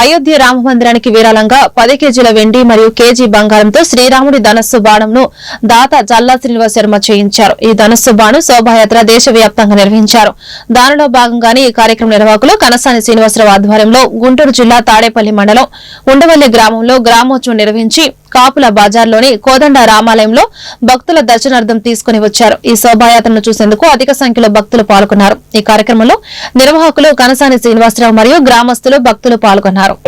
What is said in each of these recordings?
అయోధ్య రామ మందిరానికి విరాళంగా పది కేజీల వెండి మరియు కేజీ బంగారంతో శ్రీరాముడి ధనస్సు బాణంను దాత జల్లా శ్రీనివాస్ శర్మ చేయించారు. ఈ ధనస్సు బాణం శోభాయాత్ర దేశవ్యాప్తంగా నిర్వహించారు. దానిలో భాగంగానే ఈ కార్యక్రమం నిర్వాహకులు కనసాని శ్రీనివాసరావు ఆధ్వర్యంలో గుంటూరు జిల్లా తాడేపల్లి మండలం ఉండవల్లి గ్రామంలో గ్రామోత్సవం నిర్వహించి కాపుల బజార్లోని కోదండ రామాలయంలో భక్తుల దర్శనార్థం తీసుకుని వచ్చారు. ఈ శోభాయాత్రను చూసేందుకు అధిక సంఖ్యలో భక్తులు పాల్గొన్నారు. ఈ కార్యక్రమంలో నిర్వాహకులు కనసాని శ్రీనివాసరావు మరియు గ్రామస్తులు భక్తులు పాల్గొన్నారు. ఉన్నారు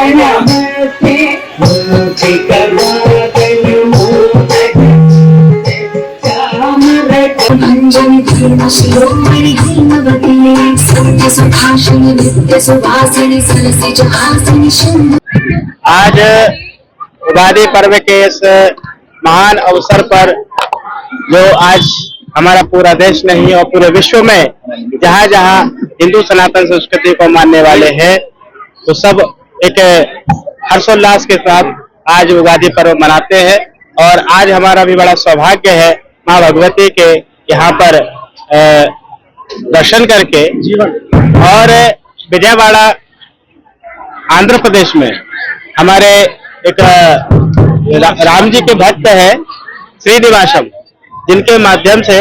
Terima kasih telah आज उगादी पर्व के इस महान अवसर पर जो आज हमारा पूरा देश नहीं और पूरे विश्व में जहाँ जहाँ हिंदू सनातन संस्कृति को मानने वाले हैं तो सब एक हर्षोल्लास के साथ आज उगादी पर्व मनाते हैं और आज हमारा भी बड़ा सौभाग्य है माँ भगवती के यहाँ पर अ, दर्शन करके और विजयवाड़ा आंध्र प्रदेश में हमारे एक अ, रा, राम जी के भक्त है श्रीनिवासम जिनके माध्यम से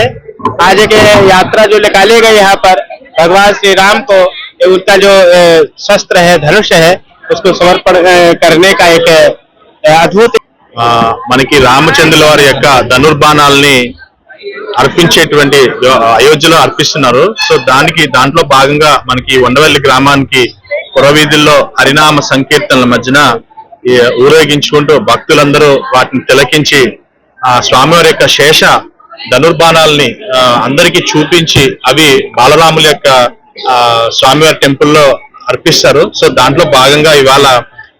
आज एक यात्रा जो निकाली गई यहाँ पर भगवान श्री राम को ये उनका जो अ, शस्त्र है धनुष है उसको समर्पण अ, करने का एक अ, अद्भुत ఆ, మనకి రామచంద్రుల వారి యొక్క ధనుర్బాణాలని అర్పించేటువంటి అయోధ్యలో అర్పిస్తున్నారు. సో దానికి దాంట్లో భాగంగా మనకి ఉండవల్లి గ్రామానికి పురవీధుల్లో హరినామ సంకీర్తనల మధ్యన ఈ ఊరేగించుకుంటూ భక్తులందరూ వాటిని తిలకించి ఆ స్వామివారి యొక్క శేష ధనుర్బాణాలని అందరికీ చూపించి అవి బాలరాముల యొక్క ఆ, స్వామివారి టెంపుల్లో అర్పిస్తారు. సో దాంట్లో భాగంగా ఇవాళ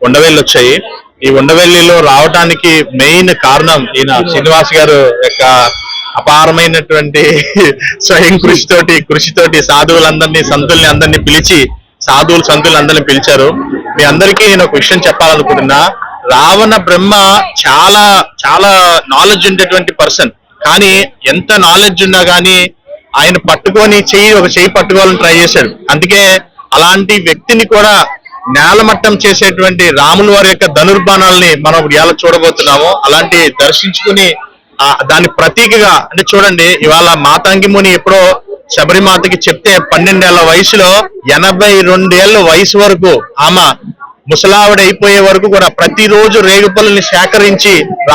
ఉండవెల్లి వచ్చాయి. ఈ ఉండవెల్లిలో రావడానికి మెయిన్ కారణం ఈయన శ్రీనివాస్ గారు యొక్క అపారమైనటువంటి స్వయం కృషితోటి కృషితోటి సాధువులందరినీ సంతుల్ని అందరినీ పిలిచి సాధువులు సంతులు అందరినీ పిలిచారు. మీ అందరికీ నేను ఒక విషయం చెప్పాలనుకుంటున్నా. రావణ బ్రహ్మ చాలా చాలా నాలెడ్జ్ ఉండేటువంటి పర్సన్ కానీ ఎంత నాలెడ్జ్ ఉన్నా కానీ ఆయన పట్టుకొని చెయ్యి ఒక చెయ్యి పట్టుకోవాలని ట్రై చేశాడు. అందుకే అలాంటి వ్యక్తిని కూడా నేలమట్టం చేసేటువంటి రాముల వారి యొక్క ధనుర్బాణాలని మనం ఎలా చూడబోతున్నాము. అలాంటి దర్శించుకుని దాని ప్రతీకగా అంటే చూడండి ఇవాళ మాతాంగి ముని ఎప్పుడో శబరిమాతకి చెప్తే పన్నెండేళ్ళ వయసులో ఎనభై రెండేళ్ళ వయసు వరకు ఆమె ముసలావిడ అయిపోయే వరకు కూడా ప్రతిరోజు రేగుపల్లిని సేకరించి